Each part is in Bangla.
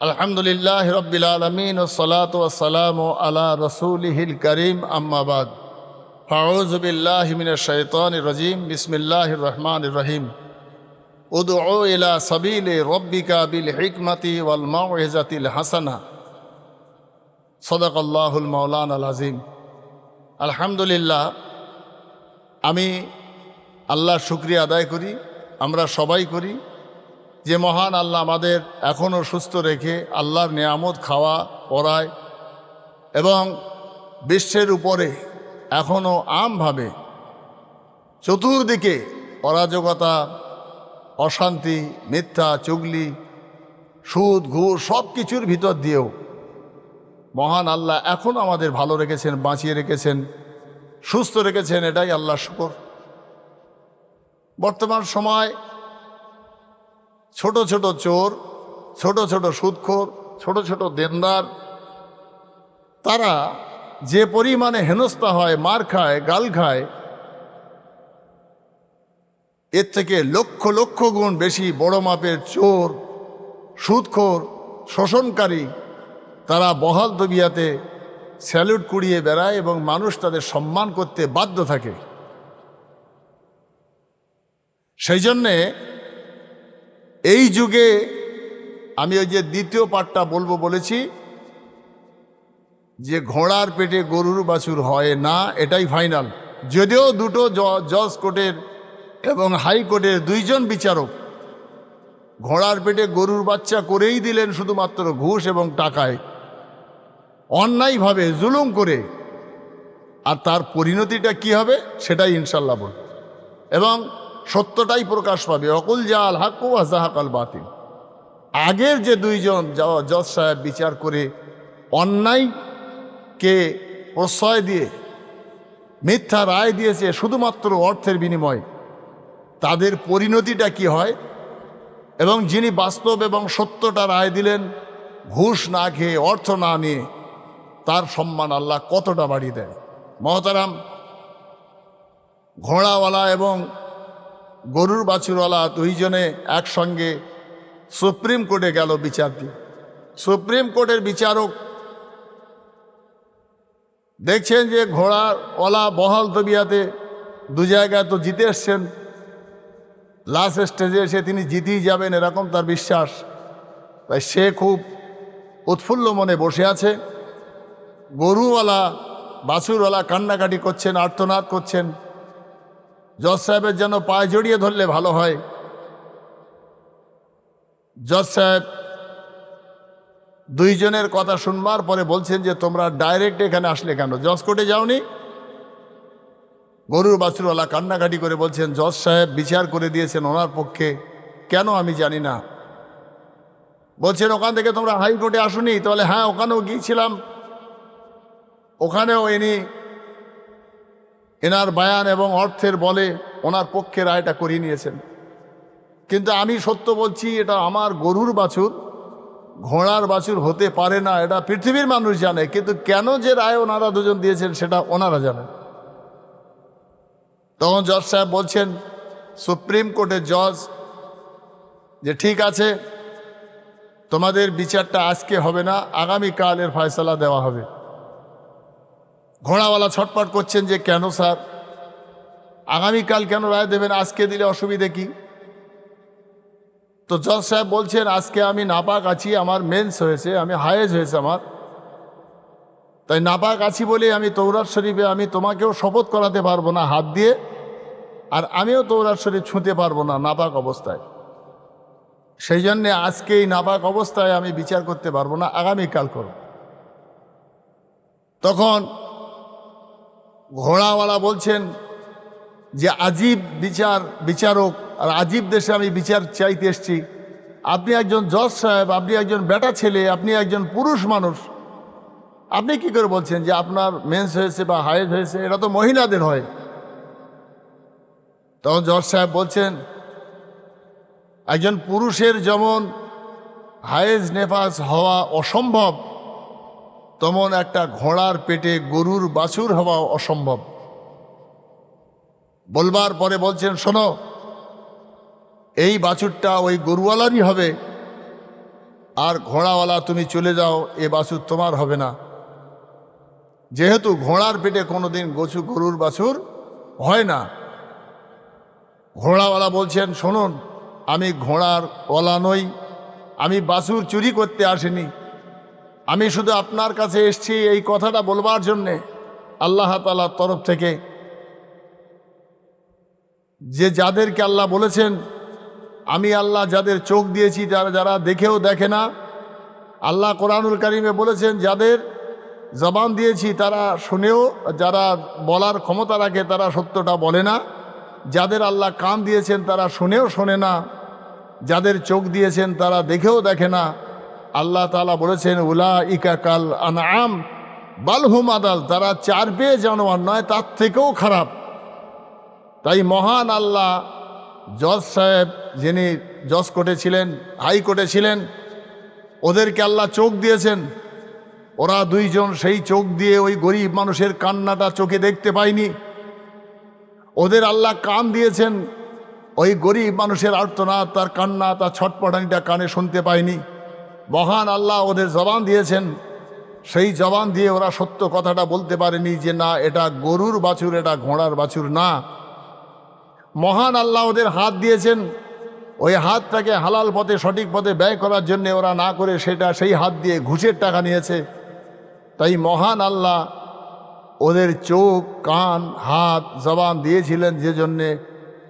আলহামদুলিল্লাহ রবিল আলমিন ওসলাত ওসালাম আলা রসুলহিল করিম আম্মাবাদ ফাউজবিল্লাহমিন শৈতান রজিম বিসমিল্লাহ রহমান রহিম। উদউ ইলা সাবিল রব্বিকা বিল হিকমতি ওয়াল মাউজাতিল হাসানা। সদকাল্লাহুল মৌলান আল আজিম আলহামদুলিল্লাহ, আমি আল্লাহ শুক্রিয়া আদায় করি, আমরা সবাই করি যে মহান আল্লাহ আমাদের এখনও সুস্থ রেখে আল্লাহর নিয়ামত খাওয়া, পড়ায় এবং বিশ্বের উপরে এখনও আমভাবে চতুর্দিকে অরাজকতা, অশান্তি, মিথ্যা, চুগলি, সুদ, ঘুষ সব কিছুর ভিতর দিয়েও মহান আল্লাহ এখন আমাদের ভালো রেখেছেন, বাঁচিয়ে রেখেছেন, সুস্থ রেখেছেন, এটাই আল্লাহ শুকর। বর্তমান সময় ছোট ছোট চোর, ছোট ছোট সুদখোর ছোট ছোট দেনদার। তারা যে পরিমাণে হেনস্থা হয়, মার খায়, গাল খায়, এর থেকে লক্ষ লক্ষ গুণ বেশি বড় মাপের চোর সুদখোর শোষণকারী তারা বহাল দবিয়াতে স্যালুট কুড়িয়ে বেড়ায় এবং মানুষ তাদের সম্মান করতে বাধ্য থাকে। সেই জন্যে এই যুগে আমি ওই যে দ্বিতীয় পাঠটা বলব বলেছি, যে ঘোড়ার পেটে গরুর বাছুর হয় না, এটাই ফাইনাল। যদিও দুটো জজ কোর্টের এবং হাইকোর্টের দুইজন বিচারক ঘোড়ার পেটে গরুর বাচ্চা করেই দিলেন শুধুমাত্র ঘুষ এবং টাকায়। অন্যায়ভাবে জুলুম করে। আর তার পরিণতিটা কি হবে সেটাই ইনশাল্লাহ বল এবং সত্যটাই প্রকাশ পাবে। অকুল জাল হাক্কু আজাহাকাল বাতিল। আগের যে দুইজন জজ সাহেব বিচার করে অন্যায়কে প্রশ্রয় দিয়ে, মিথ্যা রায় দিয়েছে শুধুমাত্র অর্থের বিনিময়, তাদের পরিণতিটা কি হয়? এবং যিনি বাস্তব এবং সত্যটা রায় দিলেন, ঘুষ না খেয়ে, অর্থ না নিয়ে, তার সম্মান আল্লাহ কতটা বাড়িয়ে দেয় মহতারাম, ঘোড়াওয়ালা এবং গরুর বাছুরওয়ালা দুইজনে একসঙ্গে সুপ্রিম কোর্টে গেল বিচার দিয়ে সুপ্রিম কোর্টের বিচারক দেখছেন যে ঘোড়াওয়ালা বহাল তবিয়াতে দু জায়গায় তো জিতে এসছেন। লাস্ট স্টেজে এসে তিনি জিতেই যাবেন এরকম তার বিশ্বাস। তাই সে খুব উৎফুল্ল মনে বসে আছে। গরুওয়ালা, বাছুরওয়ালা কান্নাকাটি করছেন, আর্তনাদ করছেন। জজ সাহেবের যেন পায়ে জড়িয়ে ধরলে ভালো হয়। জজ সাহেব দুইজনের কথা শুনবার পরে বলছেন যে, তোমরা ডাইরেক্ট এখানে আসলে কেন? জজ কোর্টে যাওনি? গরুর বাছুরওয়ালা কান্নাকাটি করে বলছেন, জজ সাহেব বিচার করে দিয়েছেন ওনার পক্ষে, কেন আমি জানি না? বলছেন, ওখান থেকে তোমরা হাইকোর্টে আসুনি? তাহলে হ্যাঁ ওখানেও গিয়েছিলাম। ওখানেও ইনি এনার বায়ান এবং অর্থের বলে ওনার পক্ষে রায়টা করিয়ে নিয়েছেন। কিন্তু আমি সত্য বলছি, এটা আমার গরুর বাছুর, ঘোড়ার বাছুর হতে পারে না, এটা পৃথিবীর মানুষ জানে। কিন্তু কেন যে রায় ওনারা দুজন দিয়েছেন, সেটা ওনারা জানেন। তখন জজ সাহেব বলছেন, সুপ্রিম কোর্টের জজ, যে ঠিক আছে, তোমাদের বিচারটা আজকে হবে না আগামীকাল এর ফয়সলা দেওয়া হবে। ঘোড়াওয়ালা ছটপট করছেন যে, কেন স্যার? আগামীকাল কেন রায় দেবেন? আজকে দিলে অসুবিধে কি? তো জজ সাহেব বলছেন, আজকে আমি নাপাক আছি, আমার মেন্স হয়েছে, আমি হায়েজ হয়েছে আমার। তাই নাপাক আছি বলে আমি তৌরাত শরীফে, আমি তোমাকেও শপথ করাতে পারব না হাত দিয়ে, আর আমিও তৌরাত শরীফ ছুঁতে পারব না নাপাক অবস্থায়। সেই জন্যে আজকে এই নাপাক অবস্থায় আমি বিচার করতে পারব না, আগামীকাল করব। তখন ঘোড়াওয়ালা বলছেন যে আজীব বিচার, বিচারক, আর আজীব দেশে আমি বিচার চাইতে এসছি। আপনি একজন জজ সাহেব, আপনি একজন বেটা ছেলে, আপনি একজন পুরুষ মানুষ, আপনি কি করে বলছেন যে আপনার মেন্স হয়েছে বা হায়েজ হয়েছে এটা তো মহিলাদের হয়? তখন জজ সাহেব বলছেন, একজন পুরুষের যেমন হায়েজ নেফাস হওয়া অসম্ভব তেমন একটা ঘোড়ার পেটে গরুর বাছুর হওয়া অসম্ভব। বলবার পরে বলছেন, শোনো, এই বাছুরটা ওই গরুওয়ালারই হবে। আর ঘোড়াওয়ালা তুমি চলে যাও, এ বাছুর তোমার হবে না। যেহেতু ঘোড়ার পেটে কোনোদিন গছু গরুর বাছুর হয় না। ঘোড়াওয়ালা বলছেন, শুনুন, আমি ঘোড়ার ওলা নই, আমি বাছুর চুরি করতে আসিনি। আমি শুধু আপনার কাছে এসছি এই কথাটা বলবার জন্যে আল্লাহ তালার তরফ থেকে। যে যাদেরকে আল্লাহ বলেছেন, আমি আল্লাহ যাদের চোখ দিয়েছি, যারা যারা দেখেও দেখে না, আল্লাহ কোরআনুল কারিমে বলেছেন, যাদের জবান দিয়েছি তারা শুনেও, যারা বলার ক্ষমতা রাখে তারা সত্যটা বলে না। যাদের আল্লাহ কান দিয়েছেন তারা শুনেও শোনে না। যাদের চোখ দিয়েছেন তারা দেখেও দেখে না। আল্লাহ তালা বলেছেন উলা ইকা কাল আনাম বালহুম আদাল তারা চার পেয়ে জানোয়ার নয়, তার থেকেও খারাপ। তাই মহান আল্লাহ জজ সাহেব যিনি জজ কোর্টে ছিলেন হাইকোর্টে ছিলেন, ওদেরকে আল্লাহ চোখ দিয়েছেন। ওরা দুইজন সেই চোখ দিয়ে ওই গরিব মানুষের কান্নাটা চোখে দেখতে পায়নি। ওদের আল্লাহ কান দিয়েছেন, ওই গরিব মানুষের আর্তনাদ, তার কান্না, তার ছটপটানিটা কানে শুনতে পায়নি। মহান আল্লাহ ওদের জবান দিয়েছেন। সেই জবান দিয়ে ওরা সত্য কথাটা বলতে পারেনি যে না, এটা গরুর বাছুর, এটা ঘোড়ার বাছুর না। মহান আল্লাহ ওদের হাত দিয়েছেন। ওই হাতটাকে হালাল পথে, সঠিক পথে ব্যয় করার জন্য ওরা না করে সেটা সেই হাত দিয়ে ঘুষের টাকা নিয়েছে। তাই মহান আল্লাহ ওদের চোখ, কান, হাত জবান দিয়েছিলেন যে জন্যে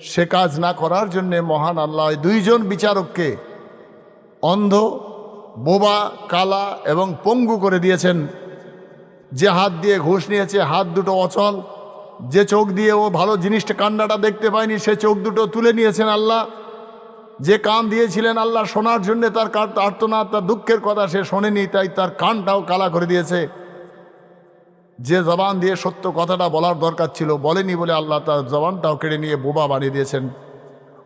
সে কাজ না করার জন্যে মহান আল্লাহ দুইজন বিচারককে অন্ধ বোবা, কালা এবং পঙ্গু করে দিয়েছেন। যে হাত দিয়ে ঘুষ নিয়েছে, হাত দুটো অচল। যে চোখ দিয়ে ও ভালো জিনিসটা, কান্নাটা দেখতে পায়নি, সে চোখ দুটো তুলে নিয়েছেন আল্লাহ। যে কান দিয়েছিলেন আল্লাহ শোনার জন্য তার কার আর্তনাদ, তার দুঃখের কথা সে শোনেনি, তাই তার কানটাও কালা করে দিয়েছে। যে জবান দিয়ে সত্য কথাটা বলার দরকার ছিল, বলেনি বলে আল্লাহ তার জবানটাও কেড়ে নিয়ে বোবা বানিয়ে দিয়েছেন।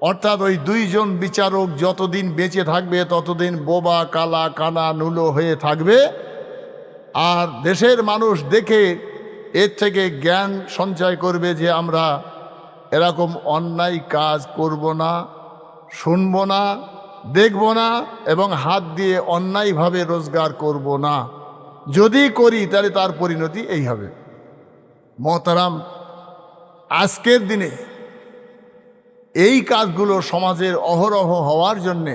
অর্থাৎ ওই দুইজন বিচারক যতদিন বেঁচে থাকবে, ততদিন বোবা, কালা, কানা, নুলো হয়ে থাকবে। আর দেশের মানুষ দেখে এর থেকে জ্ঞান সঞ্চয় করবে যে আমরা এরকম অন্যায় কাজ করব না, শুনব না, দেখব না, এবং হাত দিয়ে অন্যায়ভাবে রোজগার করব না। যদি করি, তাহলে তার পরিণতি এই হবে। মহতারাম, আজকের দিনে এই কাজগুলো সমাজের অহরহ হওয়ার জন্যে।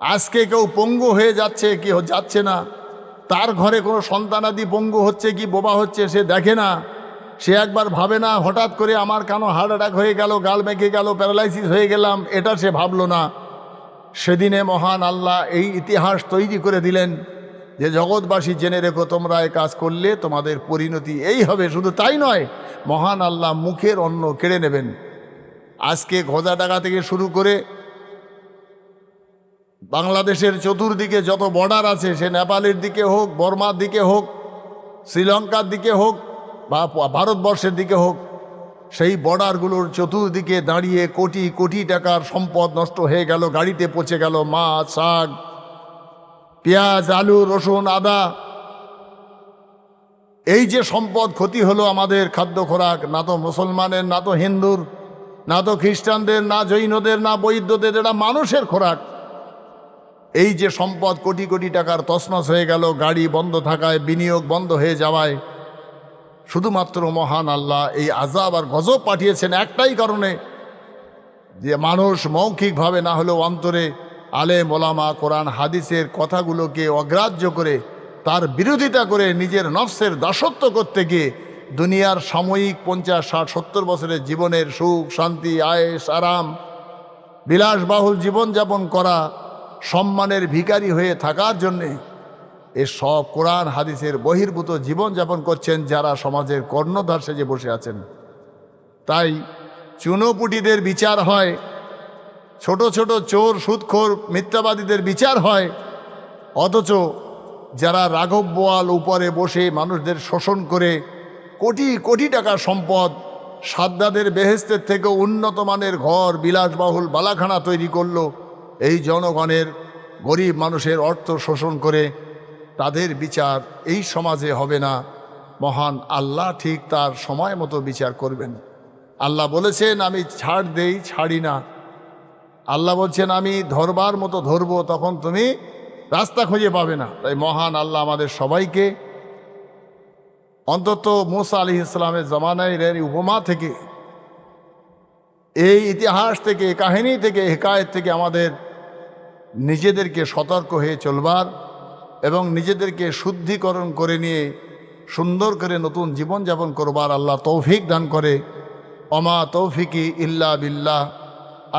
আজকে কেউ পঙ্গু হয়ে যাচ্ছে কি যাচ্ছে না। তার ঘরে কোনো সন্তানাদি পঙ্গু হচ্ছে কি, বোবা হচ্ছে সে দেখে না। সে একবার ভাবে না, হঠাৎ করে আমার কেন হার্ট অ্যাটাক হয়ে গেল, গাল মেখে গেল, প্যারালাইসিস হয়ে গেলাম, এটা সে ভাবলো না। সেদিনে মহান আল্লাহ এই ইতিহাস তৈরি করে দিলেন যে, জগৎবাসী জেনে রেখো, তোমরা এই কাজ করলে তোমাদের পরিণতি এই হবে। শুধু তাই নয়, মহান আল্লাহ মুখের অন্ন কেড়ে নেবেন। আজকে ঘোজা টাকা থেকে শুরু করে বাংলাদেশের চতুর্দিকে যত বর্ডার আছে, সে নেপালের দিকে হোক, বর্মার দিকে হোক, শ্রীলঙ্কার দিকে হোক বা ভারতবর্ষের দিকে হোক, সেই বর্ডারগুলোর চতুর্দিকে দাঁড়িয়ে কোটি কোটি টাকার সম্পদ নষ্ট হয়ে গেল, গাড়িতে পচে গেল, মাছ, শাক, পেঁয়াজ, আলু, রসুন, আদা। এই যে সম্পদ ক্ষতি হলো আমাদের খাদ্য খোরাক, না তো মুসলমানের, না তো হিন্দুর না তো খ্রিস্টানদের, না জৈনদের, না বৈদ্যদের এটা মানুষের খোরাক। এই যে সম্পদ কোটি কোটি টাকার তসনস হয়ে গেল, গাড়ি বন্ধ থাকায়, বিনিয়োগ বন্ধ হয়ে যাওয়ায়, শুধুমাত্র মহান আল্লাহ এই আজাব আর গজব পাঠিয়েছেন একটাই কারণে, যে মানুষ মৌখিকভাবে না হলেও অন্তরে আলে মোলামা কোরআন, হাদিসের কথাগুলোকে অগ্রাহ্য করে, তার বিরোধিতা করে নিজের নফসের দাসত্ব করতে গিয়ে দুনিয়ার সাময়িক পঞ্চাশ, ষাট, সত্তর বছরের জীবনের সুখ, শান্তি, আয়েস, আরাম, বিলাসবাহুল জীবনযাপন করা, সম্মানের ভিখারি হয়ে থাকার জন্যে এ সব কোরআন হাদিসের বহির্ভূত জীবনযাপন করছেন যারা সমাজের কর্ণধার সেজে বসে আছেন। তাই চুনোপুটিদের বিচার হয়, ছোট ছোট চোর সুদখোর মিথ্যাবাদীদের বিচার হয়, অথচ যারা রাঘব বোয়াল উপরে বসে মানুষদের শোষণ করে কোটি কোটি টাকার সম্পদ সাদ্দাদের বেহেস্তের থেকে উন্নত মানের ঘর, বিলাসবাহুল বালাখানা তৈরি করল। এই জনগণের গরিব মানুষের অর্থ শোষণ করে তাদের বিচার এই সমাজে হবে না। মহান আল্লাহ ঠিক তার সময় মতো বিচার করবেন। আল্লাহ বলেছেন, আমি ছাড় দেই, ছাড়ি না। আল্লাহ বলছেন, আমি ধরবার মতো ধরবো, তখন তুমি রাস্তা খুঁজে পাবে না। তাই মহান আল্লাহ আমাদের সবাইকে অন্তত মুসা আলি ইসলামের জমানায় এর উপমা থেকে, এই ইতিহাস থেকে কাহিনী থেকে হেকায়ত থেকে আমাদের নিজেদেরকে সতর্ক হয়ে চলবার এবং নিজেদেরকে শুদ্ধিকরণ করে নিয়ে সুন্দর করে নতুন জীবনযাপন করবার আল্লাহ তৌফিক দান করে। অমা তৌফিকি ইল্লা বিল্লাহ।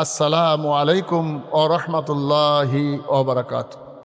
আসসালামু আলাইকুম ও রহমতুল্লাহি ওবরাকাতু